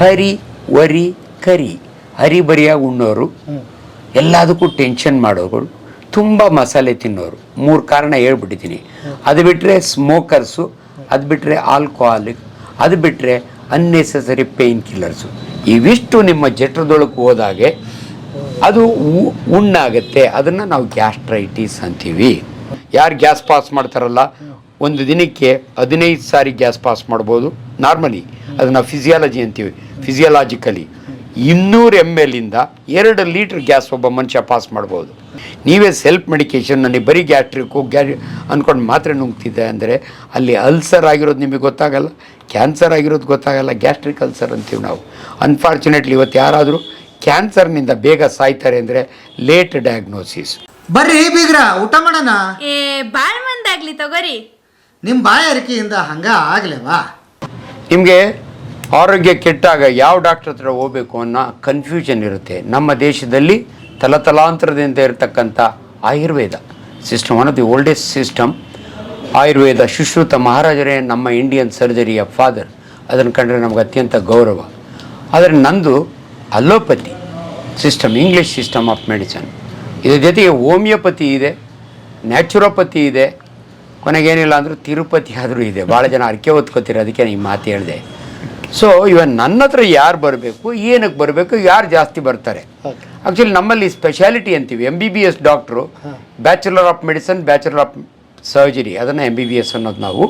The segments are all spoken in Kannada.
ಹರಿ ವರಿ ಕರಿ. ಹರಿಬರಿಯಾಗಿ ಉಣ್ಣೋರು. ಎಲ್ಲದಕ್ಕೂ ಟೆನ್ಷನ್ ಮಾಡೋರು. ತುಂಬ ಮಸಾಲೆ ತಿನ್ನೋರು. ಮೂರು ಕಾರಣ ಹೇಳ್ಬಿಟ್ಟಿದ್ದೀನಿ. ಅದು ಬಿಟ್ಟರೆ ಸ್ಮೋಕರ್ಸು ಅದು ಬಿಟ್ಟರೆ ಆಲ್ಕೋಹಾಲಿಕ್ ಅದು ಬಿಟ್ಟರೆ ಅನ್ನೆಸೆಸರಿ ಪೇಯ್ನ್ ಕಿಲ್ಲರ್ಸು ಇವಿಷ್ಟು ನಿಮ್ಮ ಜಠರದೊಳಗೆ ಹೋದಾಗೆ ಅದು ಉ- ಉಣ್ಣಾಗತ್ತೆ. ಅದನ್ನು ನಾವು ಗ್ಯಾಸ್ಟ್ರೈಟಿಸ್ ಅಂತೀವಿ. ಯಾರು ಗ್ಯಾಸ್ ಪಾಸ್ ಮಾಡ್ತಾರಲ್ಲ? ಒಂದು ದಿನಕ್ಕೆ ಹದಿನೈದು ಸಾರಿ ಗ್ಯಾಸ್ ಪಾಸ್ ಮಾಡ್ಬೋದು. ನಾರ್ಮಲಿ ಅದನ್ನು ಫಿಸಿಯಾಲಜಿ ಅಂತೀವಿ ಫಿಸಿಯಾಲಜಿಕಲಿ ಇನ್ನೂರು ಎಂ ಇಂದ ಎರಡು ಲೀಟ್ರ್ ಗ್ಯಾಸ್ ಒಬ್ಬ ಮನುಷ್ಯ ಪಾಸ್ ಮಾಡ್ಬೋದು. ನೀವೇ ಸೆಲ್ಫ್ ಮೆಡಿಕೇಶನ್ ನನಗೆ ಬರೀ ಗ್ಯಾಸ್ಟ್ರಿಕ್ಕು ಗ್ಯಾ ಅಂದ್ಕೊಂಡು ಮಾತ್ರೆ ನುಂಗ್ತಿದ್ದೆ ಅಂದರೆ ಅಲ್ಲಿ ಅಲ್ಸರ್ ಆಗಿರೋದು ನಿಮಗೆ ಗೊತ್ತಾಗಲ್ಲ ಕ್ಯಾನ್ಸರ್ ಆಗಿರೋದು ಗೊತ್ತಾಗಲ್ಲ ಗ್ಯಾಸ್ಟ್ರಿಕ್ ಅಲ್ಸರ್ ಅಂತೀವಿ ನಾವು. ಅನ್ಫಾರ್ಚುನೇಟ್ಲಿ ಇವತ್ತು ಯಾರಾದರೂ ಕ್ಯಾನ್ಸರ್ನಿಂದ ಬೇಗ ಸಾಯ್ತಾರೆ ಅಂದರೆ ಲೇಟ್ ಡಯಾಗ್ನೋಸಿಸ್ ಬರ್ರಿ ಬೀಗ್ರ ಊಟ ಮಾಡೋಣ? ಏ ಬಾಳ್ ಮಂದಾಗ್ಲಿ ತಗೋರಿ. ನಿಮ್ಮ ಬಾಯ ಅರಿಕೆಯಿಂದ ಹಂಗ ಆಗ್ಲೇವಾ? ನಿಮಗೆ ಆರೋಗ್ಯ ಕೆಟ್ಟಾಗ ಯಾವ ಡಾಕ್ಟರ್ ಹತ್ರ ಹೋಗ್ಬೇಕು ಅನ್ನೋ ಕನ್ಫ್ಯೂಷನ್ ಇರುತ್ತೆ. ನಮ್ಮ ದೇಶದಲ್ಲಿ ತಲತಲಾಂತರದಿಂದ ಇರತಕ್ಕಂಥ Ayurveda system one of the oldest system Ayurveda Sushruta ಮಹಾರಾಜರೇ ನಮ್ಮ ಇಂಡಿಯನ್ ಸರ್ಜರಿಯ ಫಾದರ್ ಅದನ್ನು ಕಂಡ್ರೆ ನಮ್ಗೆ ಅತ್ಯಂತ ಗೌರವ. ಆದರೆ ನಂದು allopathy system English system of medicine ಇದ್ರ ಜೊತೆಗೆ ಹೋಮಿಯೋಪತಿ ಇದೆ ನ್ಯಾಚುರೋಪತಿ ಇದೆ, ಕೊನೆಗೇನಿಲ್ಲ ಅಂದರೂ ತಿರುಪತಿ ಆದರೂ ಇದೆ. ಭಾಳ ಜನ ಅರ್ಕೆ ಹೊತ್ಕೋತೀರ, ಅದಕ್ಕೆ ಈ ಮಾತು ಹೇಳಿದೆ. ಸೊ ಇವನ್ ನನ್ನ ಹತ್ರ ಯಾರು ಬರಬೇಕು ಏನಕ್ಕೆ ಬರಬೇಕು ಯಾರು ಜಾಸ್ತಿ ಬರ್ತಾರೆ? ಆ್ಯಕ್ಚುಲಿ ನಮ್ಮಲ್ಲಿ ಸ್ಪೆಷಾಲಿಟಿ ಅಂತೀವಿ. M B B S doctor bachelor of medicine bachelor of surgery ಅದನ್ನು ಎಂ ಬಿ ಬಿ ಎಸ್ ಅನ್ನೋದು ನಾವು.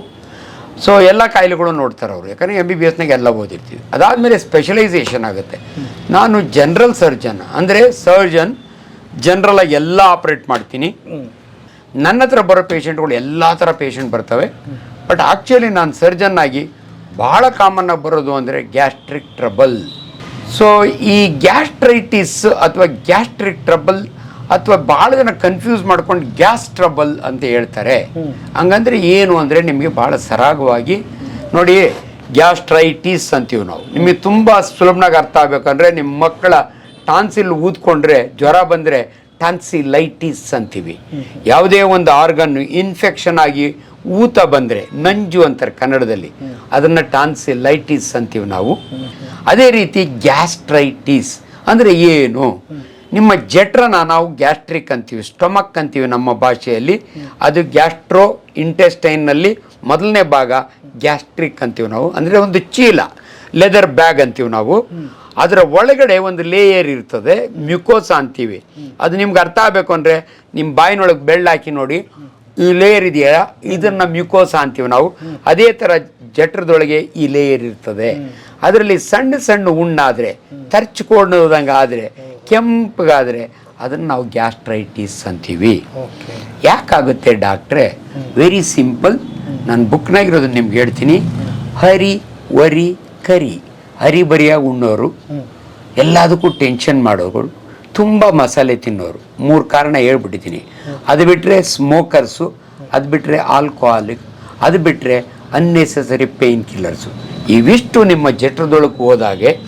ಸೊ ಎಲ್ಲ ಕಾಯಿಲೆಗಳು ನೋಡ್ತಾರೆ ಅವರು. ಯಾಕಂದರೆ ಎಂ ಬಿ ಬಿ ಎಸ್ನಾಗ ಎಲ್ಲ ಓದಿರ್ತೀವಿ. ಅದಾದಮೇಲೆ ಸ್ಪೆಷಲೈಸೇಷನ್ ಆಗುತ್ತೆ. ನಾನು ಜನರಲ್ ಸರ್ಜನ್ ಅಂದರೆ ಸರ್ಜನ್ ಜನರಲಾಗಿ ಎಲ್ಲ ಆಪ್ರೇಟ್ ಮಾಡ್ತೀನಿ. ನನ್ನ ಹತ್ರ ಬರೋ ಪೇಷಂಟ್ಗಳು ಎಲ್ಲ ಥರ ಪೇಷಂಟ್ ಬರ್ತವೆ. ಬಟ್ ಆ್ಯಕ್ಚುಲಿ ನಾನು ಸರ್ಜನ್ ಆಗಿ ಭಾಳ ಕಾಮನ್ನಾಗಿ ಬರೋದು ಅಂದರೆ ಗ್ಯಾಸ್ಟ್ರಿಕ್ ಟ್ರಬಲ್ ಸೊ ಈ ಗ್ಯಾಸ್ಟ್ರೈಟಿಸ್ ಅಥವಾ ಗ್ಯಾಸ್ಟ್ರಿಕ್ ಟ್ರಬಲ್ ಅಥವಾ ಭಾಳ ಜನ ಕನ್ಫ್ಯೂಸ್ ಮಾಡ್ಕೊಂಡು ಗ್ಯಾಸ್ ಟ್ರಬಲ್ ಅಂತ ಹೇಳ್ತಾರೆ. ಹಂಗಂದ್ರೆ ಏನು ಅಂದರೆ ನಿಮಗೆ ಭಾಳ ಸರಾಗವಾಗಿ ನೋಡಿ ಗ್ಯಾಸ್ಟ್ರೈಟಿಸ್ ಅಂತೀವಿ ನಾವು. ನಿಮಗೆ ತುಂಬ ಸುಲಭನಾಗಿ ಅರ್ಥ ಆಗಬೇಕಂದ್ರೆ ನಿಮ್ಮ ಮಕ್ಕಳ ಟಾನ್ಸಿಲ್ ಊದ್ಕೊಂಡ್ರೆ, ಜ್ವರ ಬಂದರೆ ಟಾನ್ಸಿಲೈಟಿಸ್ ಅಂತೀವಿ. ಯಾವುದೇ ಒಂದು ಆರ್ಗನ್ ಇನ್ಫೆಕ್ಷನ್ ಆಗಿ ಊತ ಬಂದರೆ, ನಂಜು ಅಂತಾರೆ ಕನ್ನಡದಲ್ಲಿ. ಅದನ್ನು ಟಾನ್ಸಿಲೈಟಿಸ್ ಅಂತೀವಿ ನಾವು. ಅದೇ ರೀತಿ ಗ್ಯಾಸ್ಟ್ರೈಟಿಸ್ ಅಂದರೆ ಏನು? ನಿಮ್ಮ ಜಠರನ ನಾವು ಗ್ಯಾಸ್ಟ್ರಿಕ್ ಅಂತೀವಿ, ಸ್ಟೊಮಕ್ ಅಂತೀವಿ ನಮ್ಮ ಭಾಷೆಯಲ್ಲಿ. ಅದು ಗ್ಯಾಸ್ಟ್ರೋ ಇಂಟೆಸ್ಟೈನ್ನಲ್ಲಿ ಮೊದಲನೇ ಭಾಗ ಗ್ಯಾಸ್ಟ್ರಿಕ್ ಅಂತೀವಿ ನಾವು. ಅಂದರೆ ಒಂದು ಚೀಲ, ಲೆದರ್ ಬ್ಯಾಗ್ ಅಂತೀವಿ ನಾವು. ಅದರ ಒಳಗಡೆ ಒಂದು ಲೇಯರ್ ಇರ್ತದೆ ಮ್ಯುಕೋಸ ಅಂತೀವಿ. ಅದು ನಿಮ್ಗೆ ಅರ್ಥ ಆಗಬೇಕು ಅಂದರೆ ನಿಮ್ಮ ಬಾಯಿನೊಳಗೆ ಬೆಳ್ಳಾಕಿ ನೋಡಿ ಈ ಲೇಯರ್ ಇದೆಯಾ ಇದನ್ನು ಮ್ಯುಕೋಸ ಅಂತೀವಿ ನಾವು. ಅದೇ ಥರ ಜಠರದೊಳಗೆ ಈ ಲೇಯರ್ ಇರ್ತದೆ. ಅದರಲ್ಲಿ ಸಣ್ಣ ಸಣ್ಣ ಉಣ್ಣಾದರೆ ತರ್ಚ್ಕೊಂಡೋದಂಗೆ ಆದರೆ ಕೆಂಪಗಾದರೆ ಅದನ್ನು ನಾವು ಗ್ಯಾಸ್ಟ್ರೈಟಿಸ್ ಅಂತೀವಿ. ಯಾಕಾಗುತ್ತೆ ಡಾಕ್ಟ್ರೆ? ವೆರಿ ಸಿಂಪಲ್ ನಾನು ಬುಕ್ನಾಗಿರೋದನ್ನ ನಿಮ್ಗೆ ಹೇಳ್ತೀನಿ. Hurry worry curry. ಹರಿಬರಿಯಾಗಿ ಉಣ್ಣೋರು. ಎಲ್ಲದಕ್ಕೂ ಟೆನ್ಷನ್ ಮಾಡೋರು. ತುಂಬ ಮಸಾಲೆ ತಿನ್ನೋರು. ಮೂರು ಕಾರಣ ಹೇಳ್ಬಿಟ್ಟಿದ್ದೀನಿ. ಅದು ಬಿಟ್ಟರೆ ಸ್ಮೋಕರ್ಸು ಅದು ಬಿಟ್ಟರೆ ಆಲ್ಕೋಹಾಲಿಕ್ ಅದು ಬಿಟ್ಟರೆ ಅನ್ನೆಸೆಸರಿ ಪೇಯ್ನ್ ಕಿಲ್ಲರ್ಸು ಇವಿಷ್ಟು ನಿಮ್ಮ ಜಠರದೊಳಗೆ ಹೋದಾಗೆ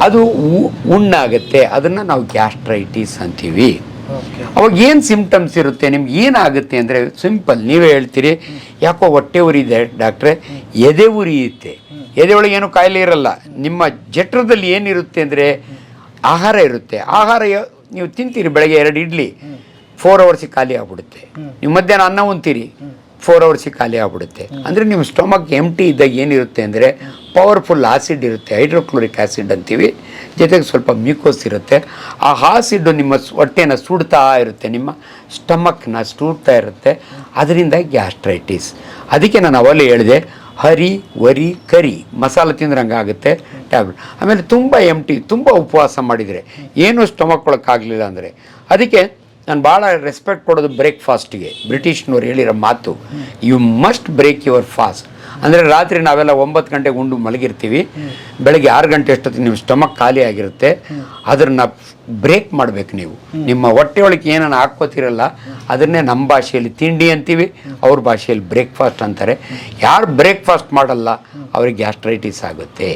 ಅದು ಉ- ಉಣ್ಣಾಗತ್ತೆ. ಅದನ್ನು ನಾವು ಗ್ಯಾಸ್ಟ್ರೈಟಿಸ್ ಅಂತೀವಿ. ಅವಾಗ ಏನು ಸಿಂಪ್ಟಮ್ಸ್ ಇರುತ್ತೆ? ನಿಮ್ಗೆ ಏನಾಗುತ್ತೆ ಅಂದರೆ ಸಿಂಪಲ್ ನೀವೇ ಹೇಳ್ತೀರಿ. ಯಾಕೋ ಹೊಟ್ಟೆ ಉರಿದೆ ಡಾಕ್ಟ್ರೆ? ಎದೆ ಉರಿಯುತ್ತೆ. ಎದೆ ಒಳಗೆ ಏನು ಕಾಯಿಲೆ ಇರಲ್ಲ. ನಿಮ್ಮ ಜಠರದಲ್ಲಿ ಏನಿರುತ್ತೆ ಅಂದರೆ ಆಹಾರ ಇರುತ್ತೆ. ಆಹಾರ ನೀವು ತಿಂತೀರಿ ಬೆಳಗ್ಗೆ ಎರಡು ಇಡ್ಲಿ. ಫೋರ್ ಅವರ್ಸಿಗೆ ಖಾಲಿ ಆಗ್ಬಿಡುತ್ತೆ. ನೀವು ಮಧ್ಯಾಹ್ನ ಅನ್ನ ಉಂತೀರಿ. ಫೋರ್ ಅವರ್ಸಿಗೆ ಖಾಲಿ ಆಗ್ಬಿಡುತ್ತೆ. ಅಂದರೆ ನಿಮ್ಮ ಸ್ಟೊಮಕ್ ಎಂಟಿ ಇದ್ದಾಗ ಏನಿರುತ್ತೆ ಅಂದರೆ ಪವರ್ಫುಲ್ ಆಸಿಡ್ ಇರುತ್ತೆ ಹೈಡ್ರೋಕ್ಲೋರಿಕ್ ಆಸಿಡ್ ಅಂತೀವಿ. ಜೊತೆಗೆ ಸ್ವಲ್ಪ ಮ್ಯೂಕೋಸ್ ಇರುತ್ತೆ. ಆ ಆಸಿಡ್ ನಿಮ್ಮ ಹೊಟ್ಟೆನ ಸುಡ್ತಾ ಇರುತ್ತೆ, ನಿಮ್ಮ ಸ್ಟಮಕ್ನ ಸುಡ್ತಾ ಇರುತ್ತೆ. ಅದರಿಂದ ಗ್ಯಾಸ್ಟ್ರೈಟಿಸ್ ಅದಕ್ಕೆ ನಾನು ಅವಲ್ಲಿ ಹೇಳಿದೆ, ಹರಿ, ವರಿ, ಕರಿ, ಮಸಾಲೆ ತಿಂದ್ರೆ ಹಂಗಾಗುತ್ತೆ ಟ್ಯಾಬ್ಲೆಟ್ ಆಮೇಲೆ ತುಂಬ ಎಂಟಿ ತುಂಬ ಉಪವಾಸ ಮಾಡಿದರೆ ಏನು ಸ್ಟೊಮಕ್ ಒಳಕ್ಕಾಗಲಿಲ್ಲ ಅಂದರೆ, ಅದಕ್ಕೆ ನಾನು ಭಾಳ ರೆಸ್ಪೆಕ್ಟ್ ಕೊಡೋದು ಬ್ರೇಕ್ಫಾಸ್ಟ್ಗೆ ಬ್ರಿಟಿಷ್ನವ್ರು ಹೇಳಿರೋ ಮಾತು you must break your fast ಅಂದರೆ ರಾತ್ರಿ ನಾವೆಲ್ಲ ಒಂಬತ್ತು ಗಂಟೆಗೆ ಉಂಡು ಮಲಗಿರ್ತೀವಿ. ಬೆಳಗ್ಗೆ ಆರು ಗಂಟೆ ಅಷ್ಟೊತ್ತಿಗೆ ನಿಮ್ಮ ಸ್ಟಮಕ್ ಖಾಲಿ ಆಗಿರುತ್ತೆ. ಅದನ್ನ ಬ್ರೇಕ್ ಮಾಡಬೇಕು ನೀವು. ನಿಮ್ಮ ಹೊಟ್ಟೆ ಒಳಗೆ ಏನನ್ನ ಹಾಕ್ಕೋತಿರಲ್ಲ ಅದನ್ನೇ ನಮ್ಮ ಭಾಷೆಯಲ್ಲಿ ತಿಂಡಿ ಅಂತೀವಿ ಅವ್ರ ಭಾಷೆಯಲ್ಲಿ ಬ್ರೇಕ್ಫಾಸ್ಟ್ ಅಂತಾರೆ. ಯಾರು ಬ್ರೇಕ್ಫಾಸ್ಟ್ ಮಾಡಲ್ಲ ಅವ್ರಿಗೆ ಗ್ಯಾಸ್ಟ್ರೈಟಿಸ್ ಆಗುತ್ತೆ.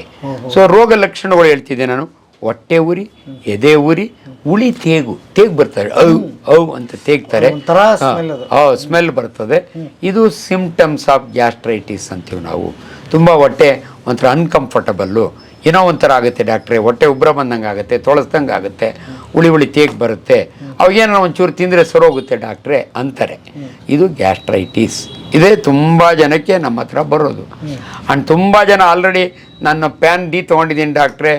ಸೊ ರೋಗ ಲಕ್ಷಣಗಳು ಹೇಳ್ತಿದ್ದೆ ನಾನು. ಹೊಟ್ಟೆ ಉರಿ ಎದೆ ಉರಿ ಉಳಿ ತೇಗು ತೇಗ್ ಬರ್ತಾರೆ. ಔ ಔ ಅಂತ ತೇಗ್ತಾರೆ. ಸ್ಮೆಲ್ ಬರ್ತದೆ. ಇದು ಸಿಂಪ್ಟಮ್ಸ್ ಆಫ್ ಗ್ಯಾಸ್ಟ್ರೈಟಿಸ್ ಅಂತೀವಿ ನಾವು. ತುಂಬ ಹೊಟ್ಟೆ ಒಂಥರ ಅನ್ಕಂಫರ್ಟಬಲ್ಲು ಏನೋ ಒಂಥರ ಆಗುತ್ತೆ ಡಾಕ್ಟ್ರೆ ಹೊಟ್ಟೆ ಉಬ್ರ ಬಂದಂಗೆ ಆಗುತ್ತೆ ತೊಳಸ್ದಂಗೆ ಆಗುತ್ತೆ ಉಳಿ ಉಳಿ ತೇಗ್ ಬರುತ್ತೆ. ಅವಾಗೇನೋ ಒಂಚೂರು ತಿಂದರೆ ಸರೋಗುತ್ತೆ ಡಾಕ್ಟ್ರೆ ಅಂತಾರೆ. ಇದು ಗ್ಯಾಸ್ಟ್ರೈಟಿಸ್ ಇದೇ ತುಂಬ ಜನಕ್ಕೆ ನಮ್ಮ ಹತ್ರ ಬರೋದು. ಆ್ಯಂಡ್ ತುಂಬ ಜನ ಆಲ್ರೆಡಿ ನಾನು ಪ್ಯಾನ್ ಡಿ ತೊಗೊಂಡಿದ್ದೀನಿ ಡಾಕ್ಟ್ರೆ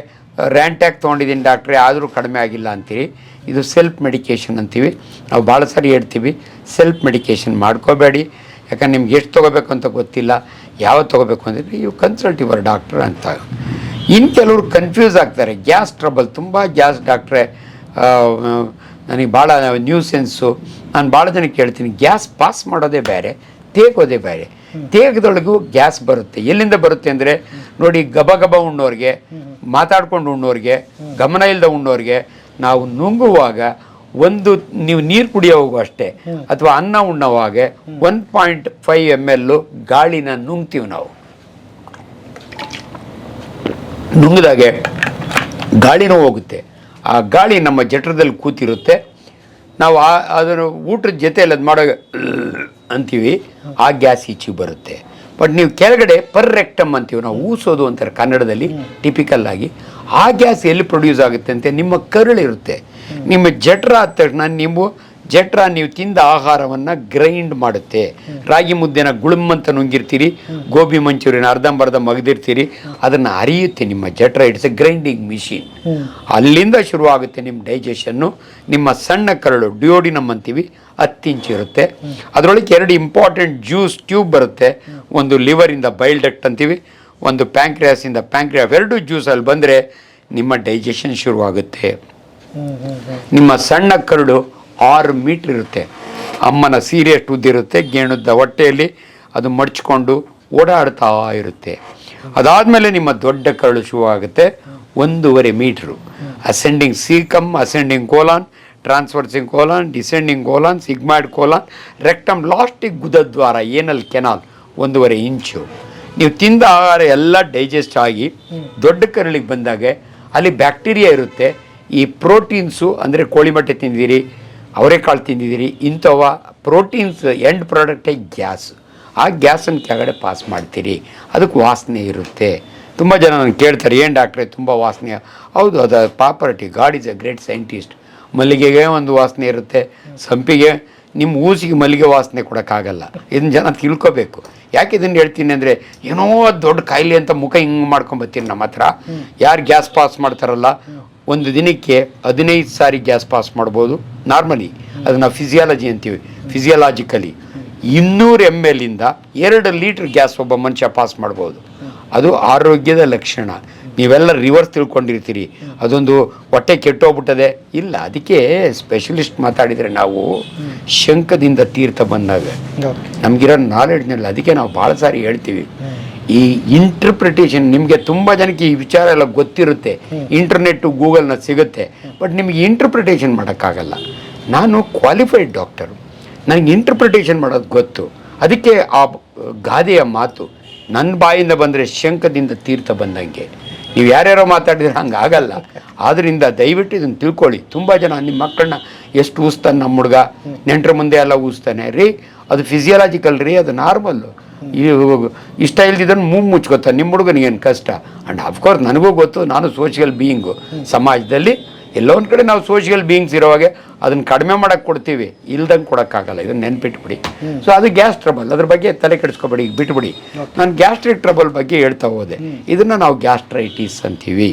ರ್ಯಾಂಟ್ಯಾಕ್ ತೊಗೊಂಡಿದ್ದೀನಿ ಡಾಕ್ಟ್ರೆ, ಆದರೂ ಕಡಿಮೆ ಆಗಿಲ್ಲ ಅಂತೀರಿ. ಇದು ಸೆಲ್ಫ್ ಮೆಡಿಕೇಷನ್ ಅಂತೀವಿ. ನಾವು ಭಾಳ ಸಾರಿ ಹೇಳ್ತೀವಿ, ಸೆಲ್ಫ್ ಮೆಡಿಕೇಷನ್ ಮಾಡ್ಕೋಬೇಡಿ. ಯಾಕಂದ್ರೆ ನಿಮ್ಗೆ ಎಷ್ಟು ತೊಗೋಬೇಕು ಅಂತ ಗೊತ್ತಿಲ್ಲ. ಯಾವ ತೊಗೋಬೇಕು ಅಂದರೆ ಇವು ಕನ್ಸಲ್ಟ್ ಯುವರ್ ಡಾಕ್ಟರ್ ಅಂತ. ಇನ್ನು ಕೆಲವರು ಕನ್ಫ್ಯೂಸ್ ಆಗ್ತಾರೆ. ಗ್ಯಾಸ್ ಟ್ರಬಲ್, ತುಂಬ ಗ್ಯಾಸ್ ಡಾಕ್ಟ್ರೆ ನನಗೆ ಭಾಳ ನ್ಯೂಸೆನ್ಸು ನಾನು ಭಾಳ ಜನ ಕೇಳ್ತೀನಿ ಗ್ಯಾಸ್ ಪಾಸ್ ಮಾಡೋದೇ ಬೇರೆ, ತೇಗೋದೇ ಬೇರೆ. ತೇಗದೊಳಗೂ ಗ್ಯಾಸ್ ಬರುತ್ತೆ. ಎಲ್ಲಿಂದ ಬರುತ್ತೆ ಅಂದರೆ, ನೋಡಿ ಗಬ ಗಬ ಉಣ್ಣೋರಿಗೆ ಮಾತಾಡ್ಕೊಂಡು ಉಣ್ಣೋರಿಗೆ, ಗಮನ ಇಲ್ಲದ ಉಣ್ಣೋರಿಗೆ, ನಾವು ನುಂಗುವಾಗ ಒಂದು ನೀವು ನೀರು ಕುಡಿಯೋವಾಗೂ ಅಷ್ಟೇ, ಅಥವಾ ಅನ್ನ ಉಣ್ಣೋವಾಗ one point five M L ಗಾಳಿನ ನುಂಗ್ತೀವಿ ನಾವು. ನುಂಗಿದಾಗೆ ಗಾಳಿನೂ ಹೋಗುತ್ತೆ. ಆ ಗಾಳಿ ನಮ್ಮ ಜಠರದಲ್ಲಿ ಕೂತಿರುತ್ತೆ. ನಾವು ಆ, ಅದನ್ನು ಊಟದ ಜೊತೆಯಲ್ಲಿ ಅದು ಮಾಡೋ ಅಂತೀವಿ, ಆ ಗ್ಯಾಸ್ ಈಚಿಗೆ ಬರುತ್ತೆ. ಬಟ್ ನೀವು ಕೆಳಗಡೆ ಪರ್ ರೆಕ್ಟಮ್ ಅಂತೀವಿ, ನಾವು ಊಸೋದು ಅಂತಾರೆ ಕನ್ನಡದಲ್ಲಿ ಟಿಪಿಕಲ್ ಆಗಿ. ಆ ಗ್ಯಾಸ್ ಎಲ್ಲಿ ಪ್ರೊಡ್ಯೂಸ್ ಆಗುತ್ತೆ ಅಂತ ನಿಮ್ಮ ಕರುಳಿರುತ್ತೆ. ನಿಮ್ಮ ಜಠರ ಆದ ತಕ್ಷಣ ನೀವು ಜಠರ ನೀವು ತಿಂದ ಆಹಾರವನ್ನು ಗ್ರೈಂಡ್ ಮಾಡುತ್ತೆ. ರಾಗಿ ಮುದ್ದೆನ ಗುಳುಮ್ಮಂತ ನುಂಗಿರ್ತೀರಿ ಗೋಬಿ ಮಂಚೂರಿನ ಅರ್ಧಂಬರ್ಧ ಮಗದಿರ್ತೀರಿ ಅದನ್ನು ಅರಿಯುತ್ತೆ ನಿಮ್ಮ ಜಠರ ಇಟ್ಸ್ ಎ ಗ್ರೈಂಡಿಂಗ್ ಮಿಷಿನ್ ಅಲ್ಲಿಂದ ಶುರುವಾಗುತ್ತೆ ನಿಮ್ಮ ಡೈಜೆಷನ್ನು ನಿಮ್ಮ ಸಣ್ಣ ಕರಳು ಡಿಯೋಡಿನಮ್ ಅಂತೀವಿ ಹತ್ತು ಇಂಚ್ ಇರುತ್ತೆ ಅದರೊಳಗೆ ಎರಡು ಇಂಪಾರ್ಟೆಂಟ್ ಜ್ಯೂಸ್ ಟ್ಯೂಬ್ ಬರುತ್ತೆ. ಒಂದು ಲಿವರಿಂದ ಬೈಲ್ ಡಕ್ಟ್ ಅಂತೀವಿ ಒಂದು ಪ್ಯಾಂಕ್ರಿಯಾಸಿಂದ ಪ್ಯಾಂಕ್ರಿಯಾಸ್ ಎರಡು ಜ್ಯೂಸ್ ಅಲ್ಲಿ ಬಂದರೆ ನಿಮ್ಮ ಡೈಜೆಷನ್ ಶುರುವಾಗುತ್ತೆ. ನಿಮ್ಮ ಸಣ್ಣ ಕರಡು ಆರು ಮೀಟ್ರ್ ಇರುತ್ತೆ. ಅಮ್ಮನ ಸೀರೆ ಉದ್ದಿರುತ್ತೆ ಗೇಣುದ್ದ ಹೊಟ್ಟೆಯಲ್ಲಿ ಅದು ಮಡ್ಚ್ಕೊಂಡು ಓಡಾಡ್ತಾ ಇರುತ್ತೆ. ಅದಾದಮೇಲೆ ನಿಮ್ಮ ದೊಡ್ಡ ಕರಳು ಶುರು ಆಗುತ್ತೆ. ಒಂದೂವರೆ metre ascending caecum ascending colon transversing colon descending colon sigmoid colon rectum ಲಾಸ್ಟಿಗೆ ಗುದದ್ವಾರ ಏನಲ್ ಕೆನಾಲ್ ಒಂದೂವರೆ ಇಂಚು ನೀವು ತಿಂದ ಆಹಾರ ಎಲ್ಲ ಡೈಜೆಸ್ಟ್ ಆಗಿ ದೊಡ್ಡ ಕರಳಿಗೆ ಬಂದಾಗ ಅಲ್ಲಿ ಬ್ಯಾಕ್ಟೀರಿಯಾ ಇರುತ್ತೆ. ಈ ಪ್ರೋಟೀನ್ಸು ಅಂದರೆ ಕೋಳಿಮಟ್ಟೆ ತಿಂದಿರಿ ಅವರೆಕಾಳು ತಿಂದಿದ್ದೀರಿ. ಇಂಥವ ಪ್ರೋಟೀನ್ಸ್ ಎಂಡ್ ಪ್ರಾಡಕ್ಟೇ ಗ್ಯಾಸ್. ಆ ಗ್ಯಾಸನ್ನು ಕೆಳಗಡೆ ಪಾಸ್ ಮಾಡ್ತೀರಿ. ಅದಕ್ಕೆ ವಾಸನೆ ಇರುತ್ತೆ. ತುಂಬ ಜನ ನನಗೆ ಕೇಳ್ತಾರೆ, ಏನು ಡಾಕ್ಟ್ರೆ, ತುಂಬ ವಾಸನೆ. ಹೌದು, ಅದು property God is a great scientist. ಮಲ್ಲಿಗೆಗೆ ಒಂದು ವಾಸನೆ ಇರುತ್ತೆ. ಸಂಪಿಗೆ, ನಿಮ್ಮ ಊಸಿಗೆ ಮಲ್ಲಿಗೆ ವಾಸನೆ ಕೊಡೋಕ್ಕಾಗಲ್ಲ. ಇದನ್ನ ಜನ ತಿಳ್ಕೊಬೇಕು. ಯಾಕೆ ಇದನ್ನು ಹೇಳ್ತೀನಿ ಅಂದರೆ, ಏನೋ ದೊಡ್ಡ ಕಾಯಿಲೆ ಅಂತ ಮುಖ ಹಿಂಗೆ ಮಾಡ್ಕೊಂಬತ್ತೀನಿ ನಮ್ಮ ಹತ್ರ. ಯಾರು ಗ್ಯಾಸ್ ಪಾಸ್ ಮಾಡ್ತಾರಲ್ಲ ಒಂದು ದಿನಕ್ಕೆ ಹದಿನೈದು ಸಾರಿ ಗ್ಯಾಸ್ ಪಾಸ್ ಮಾಡ್ಬೋದು. ನಾರ್ಮಲಿ ಅದನ್ನು ಫಿಸಿಯಾಲಜಿ ಅಂತೀವಿ. ಫಿಸಿಯಾಲಜಿಕಲಿ ಇನ್ನೂರು ಎಂ ಇಂದ ಎರಡು ಲೀಟ್ರ್ ಗ್ಯಾಸ್ ಒಬ್ಬ ಮನುಷ್ಯ ಪಾಸ್ ಮಾಡ್ಬೋದು. ಅದು ಆರೋಗ್ಯದ ಲಕ್ಷಣ. ನೀವೆಲ್ಲ ರಿವರ್ಸ್ ತಿಳ್ಕೊಂಡಿರ್ತೀರಿ. ಅದೊಂದು ಹೊಟ್ಟೆ ಕೆಟ್ಟೋಗ್ಬಿಟ್ಟದೆ. ಇಲ್ಲ ಅದಕ್ಕೆ ಸ್ಪೆಷಲಿಸ್ಟ್ ಮಾತಾಡಿದರೆ ನಾವು ಶಂಕದಿಂದ ತೀರ್ಥ ಬಂದಾಗ ನಮಗಿರೋ ನಾಲೆಡ್ಜ್ನಲ್ಲಿ ಅದಕ್ಕೆ ನಾವು ಭಾಳ ಸಾರಿ ಹೇಳ್ತೀವಿ. ಈ ಇಂಟರ್ಪ್ರಿಟೇಷನ್ ನಿಮಗೆ ತುಂಬ ಜನಕ್ಕೆ ಈ ವಿಚಾರ ಎಲ್ಲ ಗೊತ್ತಿರುತ್ತೆ. ಇಂಟರ್ನೆಟ್ಟು ಗೂಗಲ್ನ ಸಿಗುತ್ತೆ. ಬಟ್ ನಿಮಗೆ ಇಂಟರ್ಪ್ರಿಟೇಷನ್ ಮಾಡೋಕ್ಕಾಗಲ್ಲ. ನಾನು ಕ್ವಾಲಿಫೈಡ್ ಡಾಕ್ಟರು ನನಗೆ ಇಂಟರ್ಪ್ರಿಟೇಷನ್ ಮಾಡೋದು ಗೊತ್ತು. ಅದಕ್ಕೆ ಆ ಗಾದೆಯ ಮಾತು ನನ್ನ ಬಾಯಿಂದ ಬಂದರೆ ಶಂಕದಿಂದ ತೀರ್ಥ ಬಂದಂಗೆ. ನೀವು ಯಾರ್ಯಾರೋ ಮಾತಾಡಿದ್ರೆ ಹಂಗೆ ಆಗಲ್ಲ. ಆದ್ದರಿಂದ ದಯವಿಟ್ಟು ಇದನ್ನು ತಿಳ್ಕೊಳ್ಳಿ. ತುಂಬ ಜನ ನಿಮ್ಮ ಮಕ್ಕಳನ್ನ ಎಷ್ಟು ಊಸ್ತಾನೆ ನಮ್ಮ ಹುಡುಗ. ನೆಂಟರ ಮುಂದೆ ಎಲ್ಲ ಊಸ್ತಾನೆ. ರೀ ಅದು ಫಿಸಿಯಲಾಜಿಕಲ್ ರೀ ಅದು ನಾರ್ಮಲ್ಲು ಇಷ್ಟ ಇಲ್ದಿದ್ದನ್ನು ಮೂಗು ಮುಚ್ಕೋತ ನಿಮ್ಮ ಹುಡುಗನಿಗೇನು ಕಷ್ಟ? ಆ್ಯಂಡ್ ಅಫ್ಕೋರ್ಸ್ ನನಗೂ ಗೊತ್ತು ನಾನು ಸೋಷಿಯಲ್ ಬೀಯಿಂಗು ಸಮಾಜದಲ್ಲಿ ಎಲ್ಲೋ ಒಂದು ಕಡೆ ನಾವು ಸೋಷಿಯಲ್ ಬೀಯಿಂಗ್ಸ್ ಇರೋವಾಗೆ ಅದನ್ನು ಕಡಿಮೆ ಮಾಡೋಕ್ಕೆ ಕೊಡ್ತೀವಿ. ಇಲ್ದಂಗೆ ಕೊಡೋಕ್ಕಾಗಲ್ಲ. ಇದನ್ನು ನೆನ್ಪಿಟ್ಬಿಡಿ. ಸೊ ಅದು ಗ್ಯಾಸ್ ಟ್ರಬಲ್ ಅದ್ರ ಬಗ್ಗೆ ತಲೆ ಕೆಡಿಸ್ಕೊಬೇಡಿ. ಈಗ ಬಿಟ್ಬಿಡಿ. ನಾನು ಗ್ಯಾಸ್ಟ್ರಿಕ್ ಟ್ರಬಲ್ ಬಗ್ಗೆ ಹೇಳ್ತಾ ಹೋದೆ. ಇದನ್ನು ನಾವು ಗ್ಯಾಸ್ಟ್ರೈಟಿಸ್ ಅಂತೀವಿ.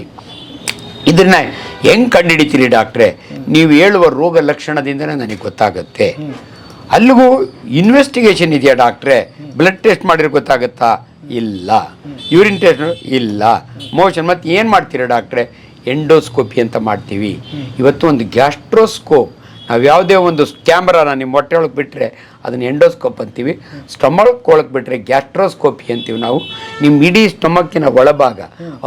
ಇದನ್ನ ಹೆಂಗ್ ಕಂಡುಹಿಡಿತೀರಿ ಡಾಕ್ಟ್ರೆ? ನೀವು ಹೇಳುವ ರೋಗ ಲಕ್ಷಣದಿಂದನೇ ನನಗೆ ಗೊತ್ತಾಗುತ್ತೆ. ಅಲ್ಲಿಗೂ ಇನ್ವೆಸ್ಟಿಗೇಷನ್ ಇದೆಯಾ ಡಾಕ್ಟ್ರೆ ಬ್ಲಡ್ ಟೆಸ್ಟ್ ಮಾಡಿದ್ರೆ ಗೊತ್ತಾಗುತ್ತಾ? ಇಲ್ಲ. ಯೂರಿನ್ ಟೆಸ್ಟ್ ಇಲ್ಲ. ಮೋಷನ್ ಮತ್ತು ಏನು ಮಾಡ್ತೀರಾ ಡಾಕ್ಟ್ರೆ ಎಂಡೋಸ್ಕೋಪಿ ಅಂತ ಮಾಡ್ತೀವಿ. ಇವತ್ತು ಒಂದು ಗ್ಯಾಸ್ಟ್ರೋಸ್ಕೋಪ್ ನಾವು ಯಾವುದೇ ಒಂದು ಕ್ಯಾಮ್ರಾನ ನಿಮ್ಮ ಹೊಟ್ಟೆ ಒಳಗೆ ಬಿಟ್ಟರೆ ಅದನ್ನು ಎಂಡೋಸ್ಕೋಪ್ ಅಂತೀವಿ. ಸ್ಟಮಕ್ ಒಳಗೆ ಬಿಟ್ಟರೆ ಗ್ಯಾಸ್ಟ್ರೋಸ್ಕೋಪಿ ಅಂತೀವಿ ನಾವು. ನಿಮ್ಮ ಇಡೀ ಸ್ಟಮಕ್ಕಿನ ಒಳಭಾಗ.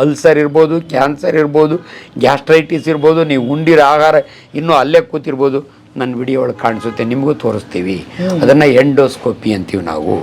ಅಲ್ಸರ್ ಇರ್ಬೋದು ಕ್ಯಾನ್ಸರ್ ಇರ್ಬೋದು ಗ್ಯಾಸ್ಟ್ರೈಟಿಸ್ ಇರ್ಬೋದು, ನೀವು ಉಂಡಿರೋ ಆಹಾರ ಇನ್ನೂ ಅಲ್ಲೇ ಕೂತಿರ್ಬೋದು. ನನ್ನ ವಿಡಿಯೋ ಒಳಗೆ ಕಾಣಿಸುತ್ತೆ ನಿಮಗೂ ತೋರಿಸ್ತೀವಿ. ಅದನ್ನು ಎಂಡೋಸ್ಕೋಪಿ ಅಂತೀವಿ ನಾವು.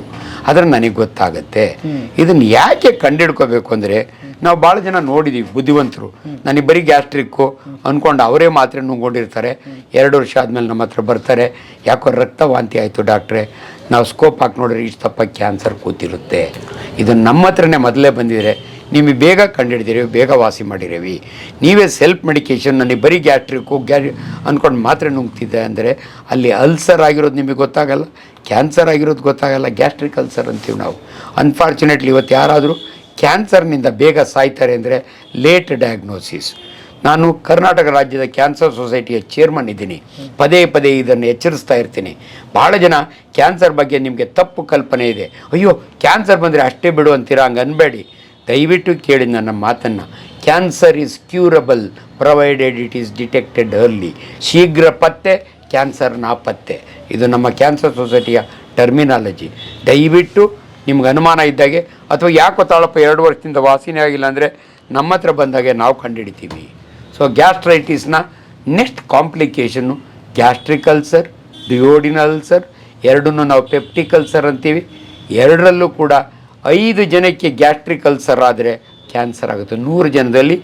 ಅದ್ರ ನನಗೆ ಗೊತ್ತಾಗುತ್ತೆ. ಇದನ್ನು ಯಾಕೆ ಕಂಡಿಡ್ಕೋಬೇಕು ಅಂದರೆ ನಾವು ಭಾಳ ಜನ ನೋಡಿದ್ದೀವಿ ಬುದ್ಧಿವಂತರು. ನನಗೆ ಬರೀ ಗ್ಯಾಸ್ಟ್ರಿಕ್ಕು. ಅಂದ್ಕೊಂಡು ಅವರೇ ಮಾತ್ರೆ ನುಂಗೊಂಡಿರ್ತಾರೆ. ಎರಡು ವರ್ಷ ಆದಮೇಲೆ ನಮ್ಮ ಹತ್ರ ಬರ್ತಾರೆ. ಯಾಕೋ ರಕ್ತ ವಾಂತಿ ಆಯಿತು ಡಾಕ್ಟ್ರೆ. ನಾವು ಸ್ಕೋಪ್ ಹಾಕಿ ನೋಡಿದ್ರೆ ಇಷ್ಟು ತಪ್ಪ ಕ್ಯಾನ್ಸರ್ ಕೂತಿರುತ್ತೆ. ಇದು ನಮ್ಮ ಹತ್ರನೇ ಮೊದಲೇ ಬಂದಿದ್ರೆ ನಿಮಗೆ ಬೇಗ ಕಂಡುಹಿಡಿದಿರಿ ಬೇಗ ವಾಸಿ ಮಾಡಿರೇವಿ. ನೀವೇ ಸೆಲ್ಫ್ ಮೆಡಿಕೇಶನ್ ನನಗೆ ಬರೀ ಗ್ಯಾಸ್ಟ್ರಿಕ್ಕು ಗ್ಯಾ ಅಂದ್ಕೊಂಡು ಮಾತ್ರೆ ನುಂಗ್ತಿದ್ದೆ ಅಂದರೆ ಅಲ್ಲಿ ಅಲ್ಸರ್ ಆಗಿರೋದು ನಿಮಗೆ ಗೊತ್ತಾಗಲ್ಲ ಕ್ಯಾನ್ಸರ್ ಆಗಿರೋದು ಗೊತ್ತಾಗಲ್ಲ ಗ್ಯಾಸ್ಟ್ರಿಕ್ ಅಲ್ಸರ್ ಅಂತೀವಿ ನಾವು. ಅನ್ಫಾರ್ಚುನೇಟ್ಲಿ ಇವತ್ತು ಯಾರಾದರೂ ಕ್ಯಾನ್ಸರ್ನಿಂದ ಬೇಗ ಸಾಯ್ತಾರೆ ಅಂದರೆ ಲೇಟ್ ಡಯಾಗ್ನೋಸಿಸ್ ನಾನು ಕರ್ನಾಟಕ ರಾಜ್ಯದ ಕ್ಯಾನ್ಸರ್ ಸೊಸೈಟಿಯ ಚೇರ್ಮನ್ ಇದ್ದೀನಿ. ಪದೇ ಪದೇ ಇದನ್ನು ಎಚ್ಚರಿಸ್ತಾ ಇರ್ತೀನಿ. ಭಾಳ ಜನ ಕ್ಯಾನ್ಸರ್ ಬಗ್ಗೆ ನಿಮಗೆ ತಪ್ಪು ಕಲ್ಪನೆ ಇದೆ. ಅಯ್ಯೋ ಕ್ಯಾನ್ಸರ್ ಬಂದರೆ ಅಷ್ಟೇ ಬಿಡು ಅಂತೀರಾ? ಹಂಗೆ ಅನ್ಬೇಡಿ ದಯವಿಟ್ಟು ಕೇಳಿ ನನ್ನ ಮಾತನ್ನು. Cancer is curable provided it is detected early ಶೀಘ್ರ ಪತ್ತೆ ಕ್ಯಾನ್ಸರ್ ನಾಪತ್ತೆ ಇದು ನಮ್ಮ ಕ್ಯಾನ್ಸರ್ ಸೊಸೈಟಿಯ ಟರ್ಮಿನಾಲಜಿ ದಯವಿಟ್ಟು ನಿಮ್ಗೆ ಅನುಮಾನ ಇದ್ದಾಗೆ, ಅಥವಾ ಯಾಕೋ ತಾಳಪ್ಪ ಎರಡು ವರ್ಷದಿಂದ ವಾಸಿನೇ ಆಗಿಲ್ಲ ಅಂದರೆ ನಮ್ಮ ಹತ್ರ ಬಂದಾಗೆ ನಾವು ಕಂಡುಹಿಡಿತೀವಿ ಸೊ ಗ್ಯಾಸ್ಟ್ರೈಟಿಸ್ನ ನೆಕ್ಸ್ಟ್ ಕಾಂಪ್ಲಿಕೇಶನ್ನು ಗ್ಯಾಸ್ಟ್ರಿಕ್ ಅಲ್ಸರ್ ಡಿಯೋಡಿನಲ್ ಅಲ್ಸರ್ ಎರಡನ್ನೂ ನಾವು ಪೆಪ್ಟಿಕ್ ಅಲ್ಸರ್ ಅಂತೀವಿ. ಎರಡರಲ್ಲೂ ಕೂಡ ಐದು ಜನಕ್ಕೆ ಗ್ಯಾಸ್ಟ್ರಿಕ್ ಅಲ್ಸರ್ ಆದರೆ ಕ್ಯಾನ್ಸರ್ ಆಗುತ್ತೆ. ನೂರು ಜನದಲ್ಲಿ